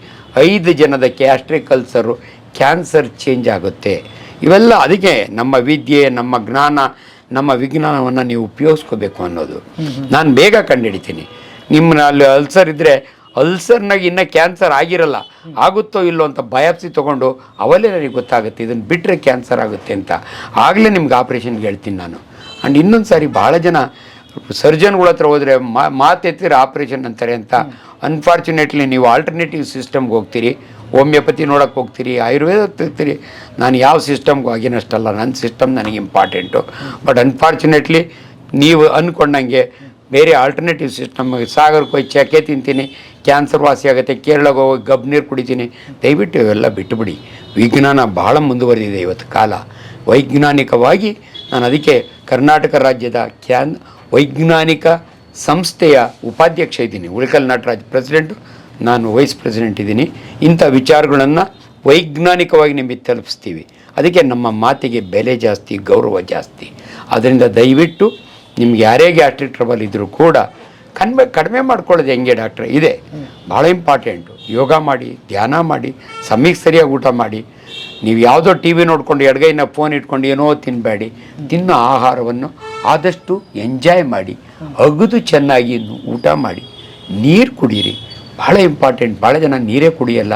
ಐದು ಜನದ ಗ್ಯಾಸ್ಟ್ರಿಕ್ ಅಲ್ಸರು ಕ್ಯಾನ್ಸರ್ ಚೇಂಜ್ ಆಗುತ್ತೆ. ಇವೆಲ್ಲ ಅದಕ್ಕೆ ನಮ್ಮ ವಿದ್ಯೆ ನಮ್ಮ ಜ್ಞಾನ ನಮ್ಮ ವಿಜ್ಞಾನವನ್ನು ನೀವು ಉಪಯೋಗಿಸ್ಕೋಬೇಕು ಅನ್ನೋದು. ನಾನು ಬೇಗ ಕಂಡುಹಿಡಿತೀನಿ. ನಿಮ್ಮನ್ನ ಅಲ್ಲಿ ಅಲ್ಸರ್ ಇದ್ದರೆ ಅಲ್ಸರ್ನಾಗ ಇನ್ನೂ ಕ್ಯಾನ್ಸರ್ ಆಗಿರಲ್ಲ. ಆಗುತ್ತೋ ಇಲ್ಲೋ ಅಂತ ಬಯಾಪ್ಸಿ ತೊಗೊಂಡು ಅವಲೇ ನನಗೆ ಗೊತ್ತಾಗುತ್ತೆ. ಇದನ್ನು ಬಿಟ್ಟರೆ ಕ್ಯಾನ್ಸರ್ ಆಗುತ್ತೆ ಅಂತ. ಆಗಲೇ ನಿಮ್ಗೆ ಆಪ್ರೇಷನ್ಗೆ ಹೇಳ್ತೀನಿ ನಾನು. ಆ್ಯಂಡ್ ಇನ್ನೊಂದು ಸಾರಿ ಭಾಳ ಜನ ಸರ್ಜನ್ಗಳ ಹತ್ರ ಹೋದರೆ ಮಾತೆತ್ತಿರ ಆಪ್ರೇಷನ್ ಅಂತಾರೆ ಅಂತ. ಅನ್ಫಾರ್ಚುನೇಟ್ಲಿ ನೀವು ಆಲ್ಟರ್ನೇಟಿವ್ ಸಿಸ್ಟಮ್ಗೆ ಹೋಗ್ತೀರಿ ಹೋಮಿಯೋಪತಿ ನೋಡೋಕ್ಕೆ ಹೋಗ್ತೀರಿ, ಆಯುರ್ವೇದ ಹೋಗ್ತೀರಿ ನಾನು ಯಾವ ಸಿಸ್ಟಮ್ಗೂ ಆಗಿನಷ್ಟಲ್ಲ ನನ್ನ ಸಿಸ್ಟಮ್ ನನಗೆ ಇಂಪಾರ್ಟೆಂಟು ಬಟ್ ಅನ್ಫಾರ್ಚುನೇಟ್ಲಿ ನೀವು ಅಂದ್ಕೊಂಡಂಗೆ ಬೇರೆ ಆಲ್ಟರ್ನೇಟಿವ್ ಸಿಸ್ಟಮ್ ಸಾಗರಕ್ಕೆ ಹೋಗಿ ಚಕ್ಕೆ ತಿಂತೀನಿ ಕ್ಯಾನ್ಸರ್ ವಾಸಿ ಆಗುತ್ತೆ ಕೇರಳಗೆ ಹೋಗಿ ಗಬ್ ನೀರು ಕುಡಿತೀನಿ. ದಯವಿಟ್ಟು ಇವೆಲ್ಲ ಬಿಟ್ಟುಬಿಡಿ ವಿಜ್ಞಾನ ಭಾಳ ಮುಂದುವರೆದಿದೆ ಇವತ್ತು ಕಾಲ. ವೈಜ್ಞಾನಿಕವಾಗಿ ನಾನು ಅದಕ್ಕೆ ಕರ್ನಾಟಕ ರಾಜ್ಯದ ಕ್ಯಾನ್ ವೈಜ್ಞಾನಿಕ ಸಂಸ್ಥೆಯ ಉಪಾಧ್ಯಕ್ಷ ಇದ್ದೀನಿ. ಉಳಿಕಲ್ ನಟರಾಜ್ ಪ್ರೆಸಿಡೆಂಟು ನಾನು ವೈಸ್ ಪ್ರೆಸಿಡೆಂಟ್ ಇದ್ದೀನಿ. ಇಂಥ ವಿಚಾರಗಳನ್ನು ವೈಜ್ಞಾನಿಕವಾಗಿ ನಿಮಗೆ ತಲುಪಿಸ್ತೀವಿ. ಅದಕ್ಕೆ ನಮ್ಮ ಮಾತಿಗೆ ಬೆಲೆ ಜಾಸ್ತಿ, ಗೌರವ ಜಾಸ್ತಿ. ಅದರಿಂದ ದಯವಿಟ್ಟು ನಿಮ್ಗೆ ಯಾರೇ ಗ್ಯಾಸ್ಟ್ರಿಕ್ ಟ್ರಬಲ್ ಇದ್ದರೂ ಕೂಡ ಕಡಿಮೆ ಕಡಿಮೆ ಮಾಡ್ಕೊಳ್ಳೋದು ಹೆಂಗೆ ಡಾಕ್ಟ್ರೆ ಇದೆ. ಭಾಳ ಇಂಪಾರ್ಟೆಂಟು ಯೋಗ ಮಾಡಿ, ಧ್ಯಾನ ಮಾಡಿ, ಸಮಯಕ್ಕೆ ಸರಿಯಾಗಿ ಊಟ ಮಾಡಿ. ನೀವು ಯಾವುದೋ ಟಿ ವಿ ನೋಡ್ಕೊಂಡು ಎಡಗೈನ ಫೋನ್ ಇಟ್ಕೊಂಡು ಏನೋ ತಿನ್ನಬೇಡಿ ತಿನ್ನೋ ಆಹಾರವನ್ನು ಆದಷ್ಟು ಎಂಜಾಯ್ ಮಾಡಿ, ಅಗದು ಚೆನ್ನಾಗಿ ಊಟ ಮಾಡಿ. ನೀರು ಕುಡೀರಿ. ಭಾಳ ಇಂಪಾರ್ಟೆಂಟ್. ಭಾಳ ಜನ ನೀರೇ ಕುಡಿಯಲ್ಲ.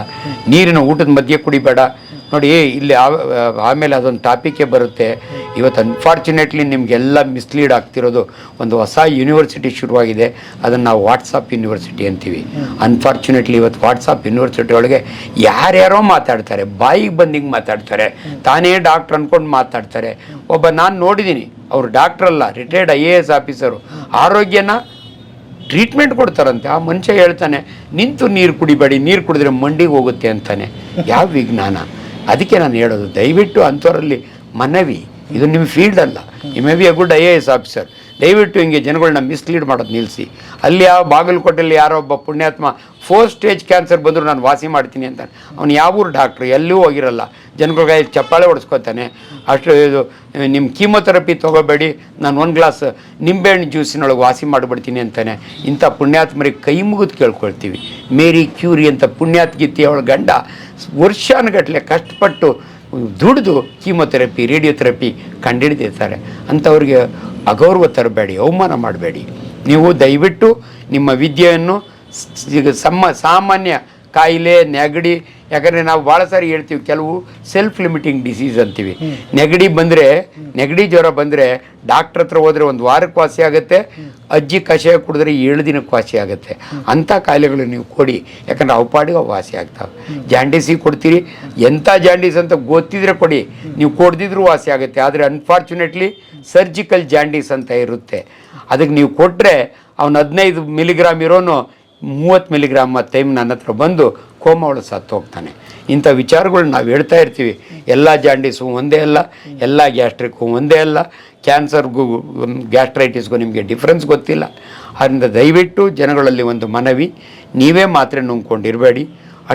ನೀರಿನ ಊಟದ ಮಧ್ಯೆ ಕುಡಿಬೇಡ. ನೋಡಿ ಇಲ್ಲಿ ಆಮೇಲೆ ಅದೊಂದು ಟಾಪಿಕ್ಗೆ ಬರುತ್ತೆ. ಇವತ್ತು ಅನ್ಫಾರ್ಚುನೇಟ್ಲಿ ನಿಮಗೆಲ್ಲ ಮಿಸ್ಲೀಡ್ ಆಗ್ತಿರೋದು ಒಂದು ಹೊಸ ಯೂನಿವರ್ಸಿಟಿ ಶುರುವಾಗಿದೆ. ಅದನ್ನು ನಾವು ವಾಟ್ಸಪ್ ಯೂನಿವರ್ಸಿಟಿ ಅಂತೀವಿ. ಅನ್ಫಾರ್ಚುನೇಟ್ಲಿ ಇವತ್ತು ವಾಟ್ಸಪ್ ಯೂನಿವರ್ಸಿಟಿ ಒಳಗೆ ಯಾರ್ಯಾರೋ ಮಾತಾಡ್ತಾರೆ, ಬಾಯಿಗೆ ಬಂದಿಂಗ್ ಮಾತಾಡ್ತಾರೆ. ತಾನೇ ಡಾಕ್ಟ್ರ್ ಅಂದ್ಕೊಂಡು ಮಾತಾಡ್ತಾರೆ. ಒಬ್ಬ ನಾನು ನೋಡಿದ್ದೀನಿ ಅವರು ಡಾಕ್ಟ್ರಲ್ಲ retired I A S officer ಆರೋಗ್ಯನ ಟ್ರೀಟ್ಮೆಂಟ್ ಕೊಡ್ತಾರಂತೆ. ಆ ಮನುಷ್ಯ ಹೇಳ್ತಾನೆ, ನಿಂತು ನೀರು ಕುಡಿಬೇಡಿ, ನೀರು ಕುಡಿದ್ರೆ ಮಂಡಿಗೆ ಹೋಗುತ್ತೆ ಅಂತಾನೆ. ಯಾವ ವಿಜ್ಞಾನ? ಅದಕ್ಕೆ ನಾನು ಹೇಳೋದು, ದಯವಿಟ್ಟು ಅಂಥವರಲ್ಲಿ ಮನವಿ, ಇದು ನಿಮ್ಮ ಫೀಲ್ಡ್ ಅಲ್ಲ. You may be a good I A S officer ದಯವಿಟ್ಟು ಹಿಂಗೆ ಜನಗಳನ್ನ ಮಿಸ್ಲೀಡ್ ಮಾಡೋದು ನಿಲ್ಲಿಸಿ ಅಲ್ಲಿ ಯಾವ ಬಾಗಲಕೋಟೆಯಲ್ಲಿ ಯಾರೋ ಒಬ್ಬ ಪುಣ್ಯಾತ್ಮ ಫೋರ್ ಸ್ಟೇಜ್ ಕ್ಯಾನ್ಸರ್ ಬಂದರೂ ನಾನು ವಾಸಿ ಮಾಡ್ತೀನಿ ಅಂತ. ಅವ್ನು ಯಾವ ಊರು ಡಾಕ್ಟ್ರು ಎಲ್ಲೂ ಹೋಗಿರಲ್ಲ. ಜನಗಳಿಗೆ ಚಪ್ಪಾಳೆ ಹೊಡೆಸ್ಕೊತಾನೆ. ಅಷ್ಟು ಇದು ನಿಮ್ಮ ಕೀಮೊಥೆರಪಿ ತೊಗೋಬೇಡಿ. ನಾನು ಒಂದು ಗ್ಲಾಸ್ ನಿಂಬೆಹಣ್ಣು ಜ್ಯೂಸಿನೊಳಗೆ ವಾಸಿ ಮಾಡಿಬಿಡ್ತೀನಿ ಅಂತಾನೆ. ಇಂಥ ಪುಣ್ಯಾತ್ಮರಿಗೆ ಕೈ ಮುಗಿದು ಕೇಳ್ಕೊಳ್ತೀವಿ. ಮೇರಿ ಕ್ಯೂರಿ ಅಂತ ಪುಣ್ಯಾತ್ಗಿತ್ತಿ ಅವಳ ಗಂಡ ವರ್ಷಾನುಗಟ್ಟಲೆ ಕಷ್ಟಪಟ್ಟು ದುಡಿದು ಕೀಮೊಥೆರಪಿ, ರೇಡಿಯೋಥೆರಪಿ ಕಂಡುಹಿಡಿದಿರ್ತಾರೆ ಅಂಥವ್ರಿಗೆ ಅಗೌರವ ತರಬೇಡಿ, ಅವಮಾನ ಮಾಡಬೇಡಿ. ನೀವು ದಯವಿಟ್ಟು ನಿಮ್ಮ ವಿದ್ಯೆಯನ್ನು ಸ್- ಈಗ ಸಮ್ಮ, ಸಾಮಾನ್ಯ ಕಾಯಿಲೆ, ನೆಗಡಿ ಯಾಕಂದರೆ ನಾವು ಭಾಳ ಸಾರಿ ಹೇಳ್ತೀವಿ, ಕೆಲವು ಸೆಲ್ಫ್ ಲಿಮಿಟಿಂಗ್ ಡಿಸೀಸ್ ಅಂತೀವಿ. ನೆಗಡಿ ಬಂದರೆ, ನೆಗಡಿ ಜ್ವರ ಬಂದರೆ ಡಾಕ್ಟ್ರ್ ಹತ್ರ ಹೋದರೆ ಒಂದು ವಾರಕ್ಕೆ ವಾಸಿ ಆಗುತ್ತೆ, ಅಜ್ಜಿ ಕಷಾಯ ಕುಡಿದ್ರೆ ಏಳು ದಿನಕ್ಕೆ ವಾಸಿ ಆಗುತ್ತೆ. ಅಂಥ ಕಾಯಿಲೆಗಳು ನೀವು ಕೊಡಿ. ಯಾಕಂದ್ರೆ ಅವು ಪಾಡಿಗೆ ಅವು ವಾಸಿ ಆಗ್ತಾವೆ. ಜಾಂಡೀಸಿಗೆ ಕೊಡ್ತೀರಿ. ಎಂಥ ಜಾಂಡೀಸ್ ಅಂತ ಗೊತ್ತಿದ್ರೆ ಕೊಡಿ. ನೀವು ಕೊಡ್ದಿದ್ರೂ ವಾಸಿ ಆಗುತ್ತೆ. ಆದರೆ ಅನ್ಫಾರ್ಚುನೇಟ್ಲಿ ಸರ್ಜಿಕಲ್ ಜಾಂಡೀಸ್ ಅಂತ ಇರುತ್ತೆ. ಅದಕ್ಕೆ ನೀವು ಕೊಟ್ಟರೆ ಅವನು ಹದಿನೈದು ಮಿಲಿಗ್ರಾಮ್ ಇರೋನು ಮೂವತ್ತು ಮಿಲಿಗ್ರಾಮ್ ಟೈಮ್ ನನ್ನ ಹತ್ರ ಬಂದು ಕೋಮ ಒಳಗೆ ಸತ್ತು ಹೋಗ್ತಾನೆ. ಇಂಥ ವಿಚಾರಗಳು ನಾವು ಹೇಳ್ತಾ ಇರ್ತೀವಿ. ಎಲ್ಲ ಜಾಂಡೀಸು ಒಂದೇ ಅಲ್ಲ, ಎಲ್ಲ ಗ್ಯಾಸ್ಟ್ರಿಕ್ಕು ಒಂದೇ ಅಲ್ಲ ಕ್ಯಾನ್ಸರ್ಗೂ ಗ್ಯಾಸ್ಟ್ರೈಟಿಸ್ಗೂ ನಿಮಗೆ ಡಿಫ್ರೆನ್ಸ್ ಗೊತ್ತಿಲ್ಲ. ಆದ್ದರಿಂದ ದಯವಿಟ್ಟು ಜನಗಳಲ್ಲಿ ಒಂದು ಮನವಿ, ನೀವೇ ಮಾತ್ರೆ ನುಂಗ್ಕೊಂಡಿರಬೇಡಿ.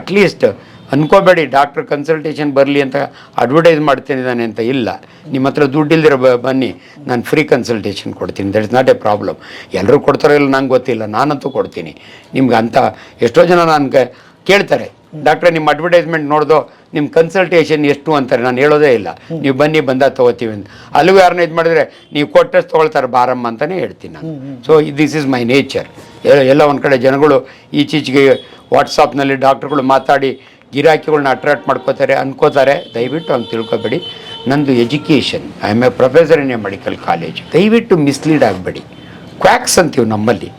ಅಟ್ಲೀಸ್ಟ್ ಅನ್ಕೋಬೇಡಿ ಡಾಕ್ಟ್ರ್ ಕನ್ಸಲ್ಟೇಷನ್ ಬರಲಿ ಅಂತ ಅಡ್ವರ್ಟೈಸ್ ಮಾಡ್ತಿದ್ದಾನೆ ಅಂತ ಇಲ್ಲ. ನಿಮ್ಮ ಹತ್ರ ದುಡ್ಡಿಲ್ದಿರೋ ಬನ್ನಿ, ನಾನು ಫ್ರೀ ಕನ್ಸಲ್ಟೇಷನ್ ಕೊಡ್ತೀನಿ. That is not a problem ಎಲ್ಲರೂ ಕೊಡ್ತಾರೋ ಇಲ್ಲ ನಂಗೆ ಗೊತ್ತಿಲ್ಲ, ನಾನಂತೂ ಕೊಡ್ತೀನಿ. ನಿಮ್ಗೆ ಅಂತ ಎಷ್ಟೋ ಜನ ನನಗೆ ಕೇಳ್ತಾರೆ. ಡಾಕ್ಟ್ರೆ ನಿಮ್ಮ ಅಡ್ವರ್ಟೈಸ್ಮೆಂಟ್ ನೋಡಿದೋ ನಿಮ್ಮ ಕನ್ಸಲ್ಟೇಷನ್ ಎಷ್ಟು ಅಂತಾರೆ. ನಾನು ಹೇಳೋದೇ ಇಲ್ಲ. ನೀವು ಬನ್ನಿ ಬಂದ ತೊಗೋತೀವಿ ಅಂತ. ಅಲ್ಲಿಗೂ ಯಾರನ್ನ ಇದು ಮಾಡಿದ್ರೆ ನೀವು ಕೊಟ್ಟಷ್ಟು ತೊಗೊಳ್ತಾರೆ ಬಾರಮ್ಮ ಅಂತಲೇ ಹೇಳ್ತೀನಿ ನಾನು. So this is my nature ಎಲ್ಲ ಒಂದು ಕಡೆ ಜನಗಳು ಈಚೀಚೆಗೆ ವಾಟ್ಸಪ್ನಲ್ಲಿ ಡಾಕ್ಟ್ರುಗಳು ಮಾತಾಡಿ ಗಿರಾಕಿಗಳನ್ನ ಅಟ್ರಾಕ್ಟ್ ಮಾಡ್ಕೋತಾರೆ ಅನ್ಕೋತಾರೆ. ದಯವಿಟ್ಟು ಹಂಗೆ ತಿಳ್ಕೊಬೇಡಿ. ನಂದು education I am a professor in a medical college ದಯವಿಟ್ಟು ಮಿಸ್ಲೀಡ್ ಆಗಬೇಡಿ. ಕ್ವಾಕ್ಸ್ ಅಂತೀವಿ ನಮ್ಮಲ್ಲಿ.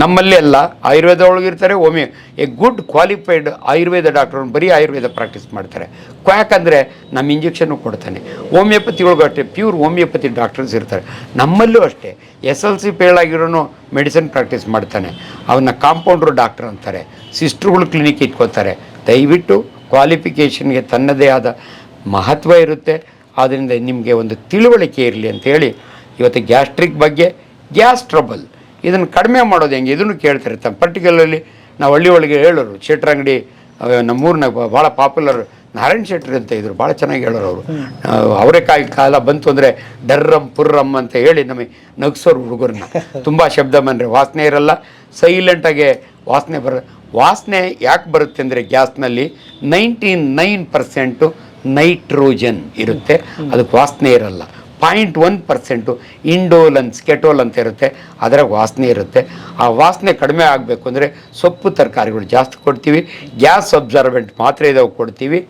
ನಮ್ಮಲ್ಲಿ ಎಲ್ಲ Ayurveda ಒಳಗಿರ್ತಾರೆ homeo a good qualified Ayurveda doctor ಬರೀ ಆಯುರ್ವೇದ ಪ್ರಾಕ್ಟೀಸ್ ಮಾಡ್ತಾರೆ. ಕ್ವಾಕ್ ಅಂದರೆ ನಮ್ಮ ಇಂಜೆಕ್ಷನ್ನು ಕೊಡ್ತಾನೆ. ಹೋಮಿಯೋಪತಿ ಒಳಗೂ ಅಷ್ಟೇ ಪ್ಯೂರ್ ಹೋಮಿಯೋಪತಿ ಡಾಕ್ಟರ್ಸ್ ಇರ್ತಾರೆ. ನಮ್ಮಲ್ಲೂ ಅಷ್ಟೇ ಎಸ್ ಎಲ್ ಸಿ ಫೇಲ್ ಆಗಿರೋನು ಮೆಡಿಸಿನ್ ಪ್ರಾಕ್ಟೀಸ್ ಮಾಡ್ತಾನೆ. ಅವನ್ನ ಕಾಂಪೌಂಡ್ರು ಡಾಕ್ಟರ್ ಅಂತಾರೆ. ಸಿಸ್ಟ್ರುಗಳು ಕ್ಲಿನಿಕ್ ಇಟ್ಕೋತಾರೆ. ದಯವಿಟ್ಟು ಕ್ವಾಲಿಫಿಕೇಷನ್ಗೆ ತನ್ನದೇ ಆದ ಮಹತ್ವ ಇರುತ್ತೆ. ಆದ್ದರಿಂದ ನಿಮಗೆ ಒಂದು ತಿಳುವಳಿಕೆ ಇರಲಿ ಅಂತ ಹೇಳಿ, ಇವತ್ತು ಗ್ಯಾಸ್ಟ್ರಿಕ್ ಬಗ್ಗೆ, ಗ್ಯಾಸ್ ಟ್ರಬಲ್ ಇದನ್ನು ಕಡಿಮೆ ಮಾಡೋದು ಹೆಂಗೆ? ಇದನ್ನು ಕೇಳ್ತಿರ್ತಾರೆ ಪರ್ಟಿಕ್ಯುಲರ್ಲಿ ನಾವು ಹಳ್ಳಿ ಒಳಗೆ ಹೇಳೋರು ಅವ ನಮ್ಮೂರಿನಾಗ ಭಾಳ ಪಾಪ್ಯುಲರ್ ನಾರಾಯಣ್ ಶೆಟ್ರಿ ಅಂತ ಇದ್ರು, ಭಾಳ ಚೆನ್ನಾಗಿ ಹೇಳೋರು ಅವರು. ಅವರೆಕಾಯಿ ಕಾಲ ಬಂತು ಅಂದರೆ ಡರ್ರಮ್ ಪುರ್ರಮ್ ಅಂತ ಹೇಳಿ ನಮಗೆ ನಗ್ಸೋರು ಹುಡುಗರನ್ನ. ತುಂಬ ಶಬ್ದ ಬಂದರೆ ವಾಸನೆ ಇರಲ್ಲ. ಸೈಲೆಂಟಾಗೆ ವಾಸನೆ ಬರ, ವಾಸನೆ ಯಾಕೆ ಬರುತ್ತೆ ಅಂದರೆ ಗ್ಯಾಸ್ನಲ್ಲಿ ನೈಂಟಿ ನೈನ್ ಪರ್ಸೆಂಟು ನೈಟ್ರೋಜನ್ ಇರುತ್ತೆ. ಅದಕ್ಕೆ ವಾಸನೆ ಇರಲ್ಲ. ಪಾಯಿಂಟ್ ಒನ್ ಪರ್ಸೆಂಟು ಇಂಡೋಲನ್ಸ್ ಕೆಟೋಲ್ ಅಂತ ಇರುತ್ತೆ. ಅದರಾಗ ವಾಸನೆ ಇರುತ್ತೆ. ಆ ವಾಸನೆ ಕಡಿಮೆ ಆಗಬೇಕು ಅಂದರೆ ಸೊಪ್ಪು ತರಕಾರಿಗಳು ಜಾಸ್ತಿ ಕೊಡ್ತೀವಿ. ಗ್ಯಾಸ್ ಅಬ್ಸರ್ವೆಂಟ್ ಮಾತ್ರೆ ಇದಾವೆ ಕೊಡ್ತೀವಿ.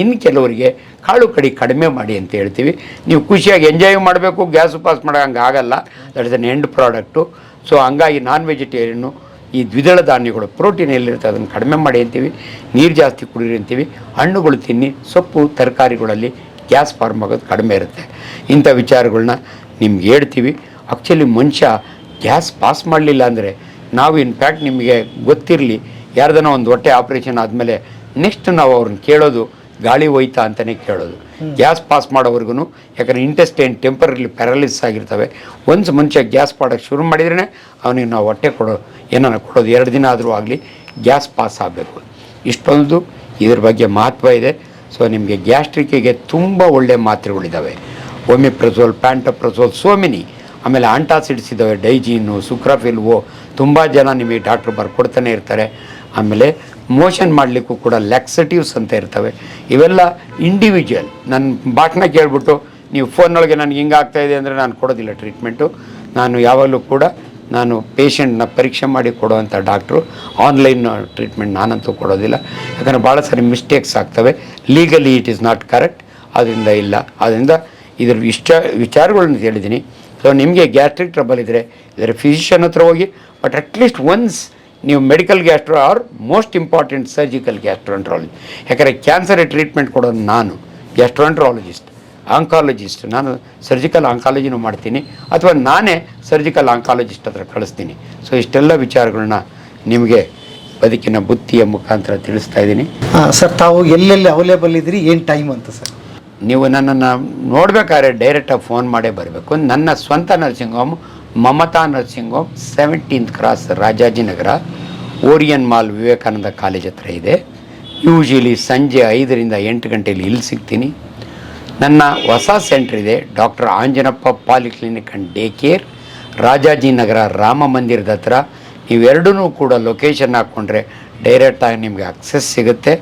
ಇನ್ನು ಕೆಲವರಿಗೆ ಕಾಳು ಕಡಿ ಕಡಿಮೆ ಮಾಡಿ ಅಂತ ಹೇಳ್ತೀವಿ. ನೀವು ಖುಷಿಯಾಗಿ ಎಂಜಾಯ್ ಮಾಡಬೇಕು. ಗ್ಯಾಸ್ ಪಾಸ್ ಮಾಡೋಂಗೆ ಆಗಲ್ಲ. That is an end product so ಹಂಗಾಗಿ ನಾನ್ ವೆಜಿಟೇರಿಯನ್ನು ಈ ದ್ವಿದಳ ಧಾನ್ಯಗಳು ಪ್ರೋಟೀನ್ ಎಲ್ಲಿರುತ್ತೆ ಅದನ್ನು ಕಡಿಮೆ ಮಾಡಿ ಅಂತೀವಿ. ನೀರು ಜಾಸ್ತಿ ಕುಡಿರಿ ಅಂತೀವಿ. ಹಣ್ಣುಗಳು ತಿನ್ನಿ, ಸೊಪ್ಪು, ತರಕಾರಿಗಳಲ್ಲಿ ಗ್ಯಾಸ್ ಫಾರ್ಮ್ ಆಗೋದು ಕಡಿಮೆ ಇರುತ್ತೆ. ಇಂಥ ವಿಚಾರಗಳನ್ನ ನಿಮ್ಗೆ ಹೇಳ್ತೀವಿ. ಆ್ಯಕ್ಚುಲಿ ಮನುಷ್ಯ ಗ್ಯಾಸ್ ಪಾಸ್ ಮಾಡಲಿಲ್ಲ ಅಂದರೆ ನಾವು ಇನ್ಫ್ಯಾಕ್ಟ್ ನಿಮಗೆ ಗೊತ್ತಿರಲಿ ಯಾರ್ದನ ಒಂದು ಹೊಟ್ಟೆ ಆಪ್ರೇಷನ್ ಆದಮೇಲೆ ನೆಕ್ಸ್ಟ್ ನಾವು ಅವ್ರನ್ನ ಕೇಳೋದು ಗಾಳಿ ಹೋಯ್ತಾ ಅಂತಲೇ ಕೇಳೋದು. ಗ್ಯಾಸ್ ಪಾಸ್ ಮಾಡೋವರೆಗೂ ಯಾಕಂದರೆ ಇಂಟೆಸ್ಟೈನ್ ಟೆಂಪರಲಿ ಪ್ಯಾರಲಿಸ್ ಆಗಿರ್ತವೆ. ಒಂದು ಮನುಷ್ಯ ಗ್ಯಾಸ್ ಪಾಡೋಕ್ಕೆ ಶುರು ಮಾಡಿದ್ರೇ ಅವನಿಗೆ ನಾವು ಹೊಟ್ಟೆ ಕೊಡೋ ಏನಾನ ಕೊಡೋದು ಎರಡು ದಿನ ಆದರೂ ಆಗಲಿ ಗ್ಯಾಸ್ ಪಾಸ್ ಆಗಬೇಕು. ಇಷ್ಟೊಂದು. ಇದ್ರ ಬಗ್ಗೆ ಮಹತ್ವ ಇದೆ. ಸೊ ನಿಮಗೆ ಗ್ಯಾಸ್ಟ್ರಿಕ್ಕಿಗೆ ತುಂಬ ಒಳ್ಳೆಯ ಮಾತ್ರೆಗಳಿದ್ದಾವೆ ಒಮಿಪ್ರಸೋಲ್ ಪ್ಯಾಂಟಪ್ರಸೋಲ್ ಸೋ ಮೆನಿ ಆಮೇಲೆ ಆಂಟಾಸಿಡ್ಸ್ ಇದ್ದಾವೆ ಡೈಜೀನು, ಸುಕ್ರಾಫಿಲ್ವೋ, ತುಂಬ ಜನ ನಿಮಗೆ ಡಾಕ್ಟ್ರು ಬರ್ಕೊಡ್ತಾನೆ ಇರ್ತಾರೆ. ಆಮೇಲೆ ಮೋಷನ್ ಮಾಡಲಿಕ್ಕೂ ಕೂಡ ಲ್ಯಾಕ್ಸಟಿವ್ಸ್ ಅಂತ ಇರ್ತವೆ. ಇವೆಲ್ಲ ಇಂಡಿವಿಜುವಲ್ ನನ್ನ ಬಾಟ್ನ ಕೇಳ್ಬಿಟ್ಟು, ನೀವು ಫೋನ್ನೊಳಗೆ ನನಗೆ ಹಿಂಗಾಗ್ತಾಯಿದೆ ಅಂದರೆ ನಾನು ಕೊಡೋದಿಲ್ಲ ಟ್ರೀಟ್ಮೆಂಟು ನಾನು ಯಾವಾಗಲೂ ಕೂಡ ನಾನು ಪೇಷಂಟ್ನ ಪರೀಕ್ಷೆ ಮಾಡಿ ಕೊಡುವಂಥ ಡಾಕ್ಟ್ರು ಆನ್ಲೈನ್ ಟ್ರೀಟ್ಮೆಂಟ್ ನಾನಂತೂ ಕೊಡೋದಿಲ್ಲ. ಯಾಕಂದರೆ ಭಾಳ ಸಾರಿ ಮಿಸ್ಟೇಕ್ಸ್ ಆಗ್ತವೆ. Legally it is not correct ಅದರಿಂದ ಇಲ್ಲ. ಅದರಿಂದ ಇದ್ರ ಇಷ್ಟ ವಿಚಾರಗಳನ್ನ ಹೇಳಿದ್ದೀನಿ. ಸೊ ನಿಮಗೆ ಗ್ಯಾಸ್ಟ್ರಿಕ್ ಟ್ರಬಲ್ ಇದ್ದರೆ ಇದರ ಫಿಸಿಷಿಯನ್ ಹತ್ರ ಹೋಗಿ ಬಟ್ ಅಟ್ಲೀಸ್ಟ್ ಒನ್ಸ್ ನೀವು medical gastro or most important surgical gastroenterology ಯಾಕಂದರೆ ಕ್ಯಾನ್ಸರ್ ಟ್ರೀಟ್ಮೆಂಟ್ ಕೊಡೋದು ನಾನು ಗ್ಯಾಸ್ಟ್ರೋಂಟ್ರಾಲಜಿಸ್ಟ್ ಆಂಕಾಲಜಿಸ್ಟ್ ನಾನು ಸರ್ಜಿಕಲ್ ಆಂಕಾಲಜಿನೂ ಮಾಡ್ತೀನಿ. ಅಥವಾ ನಾನೇ ಸರ್ಜಿಕಲ್ ಆಂಕಾಲಜಿಸ್ಟ್ ಹತ್ರ ಕಳಿಸ್ತೀನಿ. ಸೊ ಇಷ್ಟೆಲ್ಲ ವಿಚಾರಗಳನ್ನ ನಿಮಗೆ ಬದುಕಿನ ಬುತ್ತಿಯ ಮುಖಾಂತರ ತಿಳಿಸ್ತಾ ಇದ್ದೀನಿ. ಸರ್ ತಾವು ಎಲ್ಲೆಲ್ಲಿ ಅವೈಲೇಬಲ್ ಇದ್ರಿ ಏನು ಟೈಮ್ ಅಂತ ಸರ್? ನೀವು ನನ್ನನ್ನು ನೋಡಬೇಕಾದ್ರೆ ಡೈರೆಕ್ಟಾಗಿ ಫೋನ್ ಮಾಡೇ ಬರಬೇಕು. ನನ್ನ ಸ್ವಂತ nursing home Mamata nursing home seventeenth cross Rajajinagar Orion mall Vivekananda college ಹತ್ರ ಇದೆ. ಯೂಶಲಿ ಸಂಜೆ ಐದರಿಂದ ಎಂಟು ಗಂಟೆಯಲ್ಲಿ ಇಲ್ಲಿ ಸಿಗ್ತೀನಿ. ನನ್ನ ಹೊಸ ಸೆಂಟ್ರ್ ಇದೆ. Doctor Anjanappa polyclinic and day care Rajajinagar Rama ಮಂದಿರದ ಹತ್ರ. ಇವೆರಡೂ ಕೂಡ ಲೊಕೇಶನ್ ಹಾಕ್ಕೊಂಡ್ರೆ ಡೈರೆಕ್ಟಾಗಿ ನಿಮಗೆ ಅಕ್ಸೆಸ್ ಸಿಗುತ್ತೆ.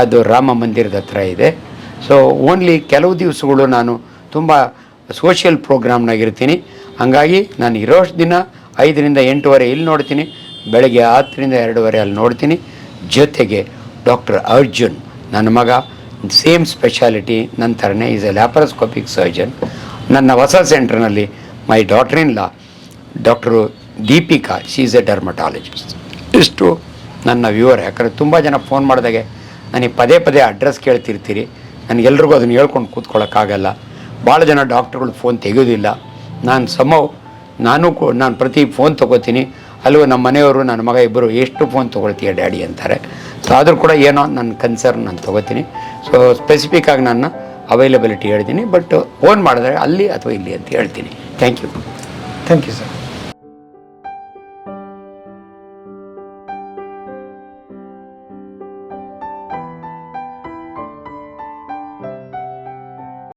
ಅದು ರಾಮ ಮಂದಿರದ ಹತ್ರ ಇದೆ. ಸೊ ಓನ್ಲಿ ಕೆಲವು ದಿವಸಗಳು ನಾನು ತುಂಬ ಸೋಷಿಯಲ್ ಪ್ರೋಗ್ರಾಮ್ನಾಗಿರ್ತೀನಿ ಹಾಗಾಗಿ ನಾನು ಇರೋಷ್ಟು ದಿನ ಐದರಿಂದ ಎಂಟುವರೆ ಇಲ್ಲಿ ನೋಡ್ತೀನಿ. ಬೆಳಗ್ಗೆ ಹತ್ತರಿಂದ ಎರಡೂವರೆ ಅಲ್ಲಿ ನೋಡ್ತೀನಿ. ಜೊತೆಗೆ ಡಾಕ್ಟರ್ ಅರ್ಜುನ್, ನನ್ನ ಮಗ. ಸೇಮ್ ಸ್ಪೆಷಾಲಿಟಿ ನನ್ನ ಥರನೇ ಈಸ್ ಎ ಲ್ಯಾಪರೋಸ್ಕೋಪಿಕ್ ಸರ್ಜನ್ ನನ್ನ ಹೊಸ ಸೆಂಟ್ರ್ನಲ್ಲಿ my daughter in law doctor Deepika she is a dermatologist ಇಷ್ಟು ನನ್ನ ವ್ಯೂವರ್, ಯಾಕಂದರೆ ತುಂಬ ಜನ ಫೋನ್ ಮಾಡಿದಾಗೆ, ನನಗೆ ಪದೇ ಪದೇ ಅಡ್ರೆಸ್ ಕೇಳ್ತಿರ್ತೀರಿ, ನನಗೆಲ್ರಿಗೂ ಅದನ್ನು ಹೇಳ್ಕೊಂಡು ಕೂತ್ಕೊಳ್ಳೋಕ್ಕಾಗಲ್ಲ ಭಾಳ ಜನ ಡಾಕ್ಟ್ರುಗಳು ಫೋನ್ ತೆಗೆಯೋದಿಲ್ಲ. ನಾನು ಸಮ ನಾನು ನಾನು ಪ್ರತಿ ಫೋನ್ ತೊಗೋತೀನಿ. ಅಲ್ಲೂ ನಮ್ಮ ಮನೆಯವರು, ನನ್ನ ಮಗ ಇಬ್ಬರು ಎಷ್ಟು ಫೋನ್ ತೊಗೊಳ್ತೀಯ ಡ್ಯಾಡಿ ಅಂತಾರೆ. ಸೊ ಆದರೂ ಕೂಡ ಏನೋ ನನ್ನ ಕನ್ಸರ್ನ್ ನಾನು ತೊಗೋತೀನಿ. ಸೊ ಸ್ಪೆಸಿಫಿಕ್ಕಾಗಿ ನಾನು ಅವೈಲಬಿಲಿಟಿ ಹೇಳ್ತೀನಿ. ಬಟ್ ಫೋನ್ ಮಾಡಿದ್ರೆ ಅಲ್ಲಿ ಅಥವಾ ಇಲ್ಲಿ ಅಂತ ಹೇಳ್ತೀನಿ. Thank you thank you sir